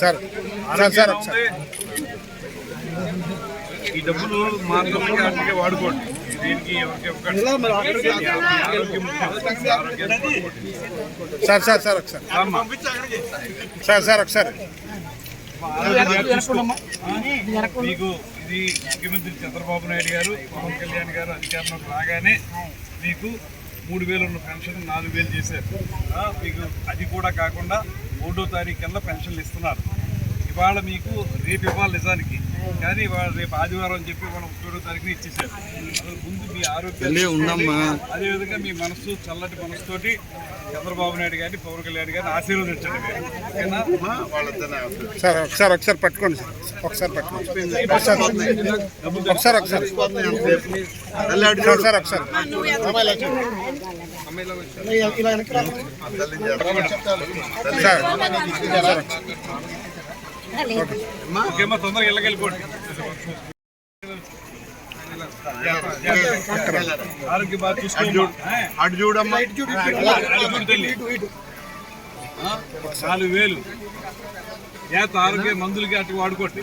Sir sir sir sir ఈ డబ్బులు మాత్రమే అట్లకే వాడుకోండి దీనికి. సార్ సార్ సార్ ఒకసారి. సార్ సార్ ఒకసారి. మీకు ఇది ముఖ్యమంత్రి చంద్రబాబు నాయుడు గారు పవన్ కళ్యాణ్ గారు అధికారంలోకి రాగానే మీకు మూడు వేలు ఉన్న పెన్షన్ నాలుగు వేలు చేశారు మీకు అది కూడా కాకుండా ఒకటో తారీఖు కల్లా పెన్షన్లు ఇస్తున్నారు. ఇవాళ మీకు రేపు ఇవ్వాలి నిజానికి. కానీ ఇవాళ రేపు ఆదివారం అని చెప్పి మనం ఒకటో తారీఖున ఇచ్చేసారు అసలు ముందు మీ ఆరోగ్యం ఉందమ్మా. అదేవిధంగా మీ మనసు చల్లటి మనసుతోటి చంద్రబాబు నాయుడు గారిని పవన్ కళ్యాణ్ గారిని ఆశీర్వదించండి. ఓకేనా? సార్ ఒకసారి ఒకసారి పట్టుకోండి సార్. ఒకసారి పట్టుకోండి. ఒకసారి ఒకసారి ఒకసారి. సార్. సార్ ఒకసారి సార్. ఓకేమ్మా తొందరగా ఇళ్ళకెళ్ళిపోండి ఆరోగ్యం బాగా చూసుకోమ్మా. అటు చూడమ్మా? నాలుగు వేలు. జాగ్రత్త ఆరోగ్య మందులకి అటు వాడుకోండి?